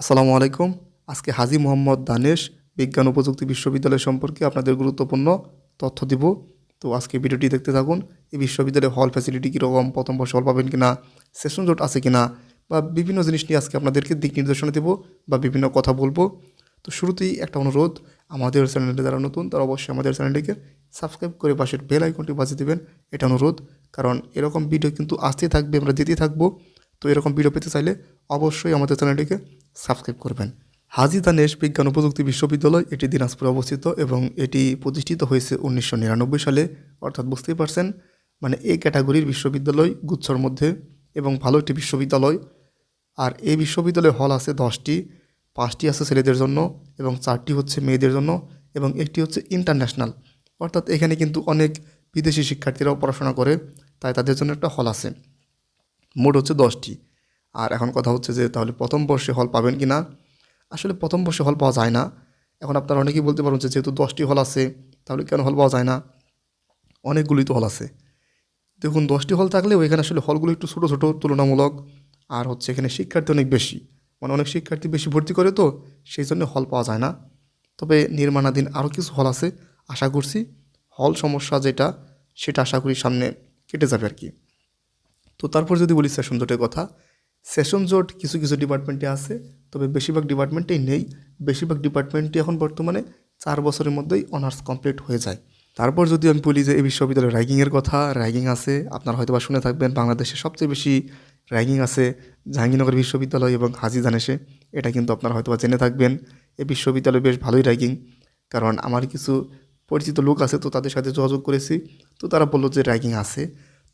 আসসালামু আলাইকুম। আজকে হাজি মোহাম্মদ দানেশ বিজ্ঞান ও প্রযুক্তি বিশ্ববিদ্যালয় সম্পর্কে আপনাদের গুরুত্বপূর্ণ তথ্য দিব। তো আজকে ভিডিওটি দেখতে থাকুন, এই বিশ্ববিদ্যালয়ে হল ফ্যাসিলিটি কীরকম, প্রথম বর্ষ হল পাবেন কিনা সেশন জোট আছে কিনা, বা বিভিন্ন জিনিস নিয়ে আজকে আপনাদেরকে দিক নির্দেশনা দেবো বা বিভিন্ন কথা বলব। তো শুরুতেই একটা অনুরোধ, আমাদের চ্যানেলে যারা নতুন, তারা অবশ্যই আমাদের চ্যানেলটিকে সাবস্ক্রাইব করে পাশের বেল আইকনটি বাজিয়ে দেবেন। এটা অনুরোধ, কারণ এরকম ভিডিও কিন্তু আসতেই থাকবে, আমরা দিতেই থাকব। তো এরকম ভিডিও পেতে চাইলে অবশ্যই আমাদের চ্যানেলটিকে সাবস্ক্রাইব করবেন। হাজি দানেশ বিজ্ঞান ও প্রযুক্তি বিশ্ববিদ্যালয় এটি দিনাজপুরে অবস্থিত এবং এটি প্রতিষ্ঠিত হয়েছে উনিশশো নিরানব্বই সালে, অর্থাৎ বুঝতেই পারছেন মানে এই ক্যাটাগরির বিশ্ববিদ্যালয় গুচ্ছর মধ্যে এবং ভালো একটি বিশ্ববিদ্যালয়। আর এই বিশ্ববিদ্যালয়ে হল আছে দশটি, পাঁচটি আছে ছেলেদের জন্য এবং চারটি হচ্ছে মেয়েদের জন্য এবং একটি হচ্ছে ইন্টারন্যাশনাল। অর্থাৎ এখানে কিন্তু অনেক বিদেশি শিক্ষার্থীরাও পড়াশোনা করে, তাই তাদের জন্য একটা হল আছে। মোট হচ্ছে দশটি। আর এখন কথা হচ্ছে যে তাহলে প্রথম বর্ষে হল পাবেন কি না? আসলে প্রথম বর্ষে হল পাওয়া যায় না। এখন আপনারা অনেকেই বলতে পারেন যে যেহেতু দশটি হল আছে, তাহলে কেন হল পাওয়া যায় না? অনেকগুলি তো হল আছে। দেখুন, দশটি হল থাকলেও এখানে আসলে হলগুলো একটু ছোটো ছোটো, তুলনামূলক। আর হচ্ছে এখানে শিক্ষার্থী অনেক বেশি। মানে অনেক শিক্ষার্থী বেশি ভর্তি করে তো সেই জন্য হল পাওয়া যায় না। তবে নির্মাণাধীন আরও কিছু হল আছে, আশা করছি হল সমস্যা যেটা, সেটা আশা করি সামনে কেটে যাবে আর কি। তো তারপর যদি বলি সেশন জোটের কথা সেশন জোট কিছু কিছু ডিপার্টমেন্টে আছে, তবে বেশিরভাগ ডিপার্টমেন্টেই নেই। বেশিরভাগ ডিপার্টমেন্টই এখন বর্তমানে চার বছরের মধ্যেই অনার্স কমপ্লিট হয়ে যায়। তারপর যদি আমি বলি যে এই বিশ্ববিদ্যালয়ে র্যাগিংয়ের কথা, র্যাগিং আছে, আপনারা হয়তো বা শুনে থাকবেন, বাংলাদেশে সবচেয়ে বেশি র্যাগিং আছে জাহাঙ্গীরনগর বিশ্ববিদ্যালয় এবং হাজি জানেসে এটা কিন্তু আপনারা হয়তো বা জেনে থাকবেন। এই বিশ্ববিদ্যালয় বেশ ভালোই র্যাগিং, কারণ আমার কিছু পরিচিত লোক আছে তো তাদের সাথে যোগাযোগ করেছি, তো তারা বলল যে র্যাগিং আছে।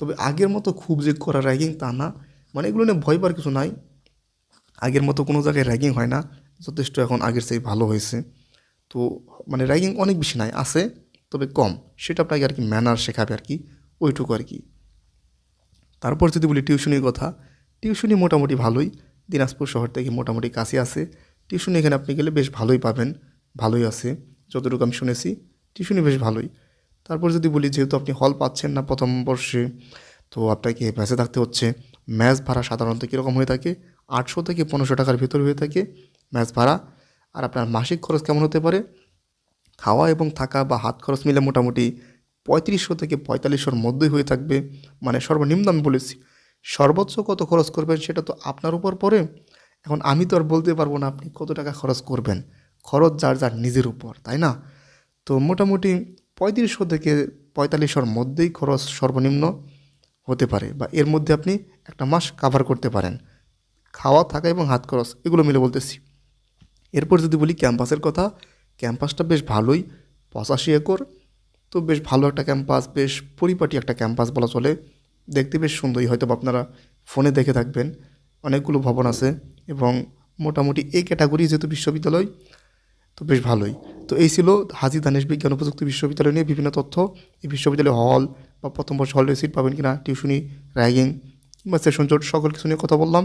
তবে আগের মতো খুব যে করা র্যাগিং তা না। মানে এগুলো নিয়ে ভয় পাওয়ার কিছু নাই। আগের মতো কোনো জায়গায় র্যাগিং হয় না। যথেষ্ট এখন আগের চেয়ে ভালো হয়েছে। তো মানে র্যাগিং অনেক বেশি নাই, আছে, তবে কম। সেটা আপনাকে আর কি ম্যানার শেখাবে আর কি, ওইটুকু আর কি। তারপর যদি বলি টিউশনির কথা টিউশনি মোটামুটি ভালোই। দিনাজপুর শহর থেকে মোটামুটি কাছে আছে। টিউশনি এখানে আপনি গেলে বেশ ভালোই পাবেন, ভালোই আছে। যতটুকু আমি শুনেছি টিউশনি বেশ ভালোই। তারপর যদি বলি, যেহেতু আপনি হল পাচ্ছেন না প্রথম বর্ষে, তো আপনাকে ম্যাচে থাকতে হচ্ছে। ম্যাচ ভাড়া সাধারণত কীরকম হয়ে থাকে? আটশো থেকে পনেরোশো টাকার ভিতর হয়ে থাকে ম্যাচ ভাড়া। আর আপনার মাসিক খরচ কেমন হতে পারে? খাওয়া এবং থাকা বা হাত খরচ মিলে মোটামুটি পঁয়ত্রিশশো থেকে পঁয়তাল্লিশশোর মধ্যেই হয়ে থাকবে। মানে সর্বনিম্ন আমি বলেছি। সর্বোচ্চ কত খরচ করবেন সেটা তো আপনার উপর পড়ে। এখন আমি তো আর বলতে পারব না আপনি কত টাকা খরচ করবেন। খরচ যার যার নিজের উপর, তাই না? তো মোটামুটি পঁয়ত্রিশশো থেকে পঁয়তাল্লিশশোর মধ্যেই খরচ সর্বনিম্ন। হতে পারে বা এর মধ্যে আপনি একটা মাস কাভার করতে পারেন। খাওয়া, থাকা এবং হাত খরচ, এগুলো মিলে বলতেছি। এরপর যদি বলি ক্যাম্পাসের কথা, ক্যাম্পাসটা বেশ ভালোই, পঁচাশি একর। তো বেশ ভালো একটা ক্যাম্পাস, বেশ পরিপাটি একটা ক্যাম্পাস বলা চলে। দেখতে বেশ সুন্দরই, হয়তো আপনারা ফোনে দেখে থাকবেন। অনেকগুলো ভবন আছে এবং মোটামুটি এই ক্যাটাগরি যেহেতু বিশ্ববিদ্যালয়, তো বেশ ভালোই। তো এই ছিল হাজি দানেশ বিজ্ঞান প্রযুক্তি বিশ্ববিদ্যালয় নিয়ে বিভিন্ন তথ্য। এই বিশ্ববিদ্যালয় হল বা প্রথম বর্ষ হলে সিট পাবেন কিনা টিউশনি র্যাগিং কিংবা সেশন জোট, সকল কিছু নিয়ে কথা বললাম।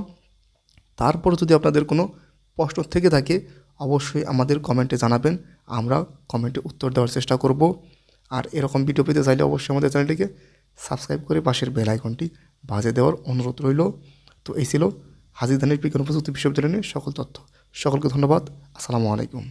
তারপর যদি আপনাদের কোনো প্রশ্ন থেকে থাকে, অবশ্যই আমাদের কমেন্টে জানাবেন। আমরা কমেন্টে উত্তর দেওয়ার চেষ্টা করব। আর এরকম ভিডিও পেতে চাইলে অবশ্যই আমাদের চ্যানেলটিকে সাবস্ক্রাইব করে পাশের বেল আইকনটি বাজে দেওয়ার অনুরোধ রইল। তো এই ছিল হাজির ধানের বিজ্ঞান প্রযুক্তি বিশ্ববিদ্যালয় নিয়ে সকল তথ্য। সকলকে ধন্যবাদ। আসসালামু আলাইকুম।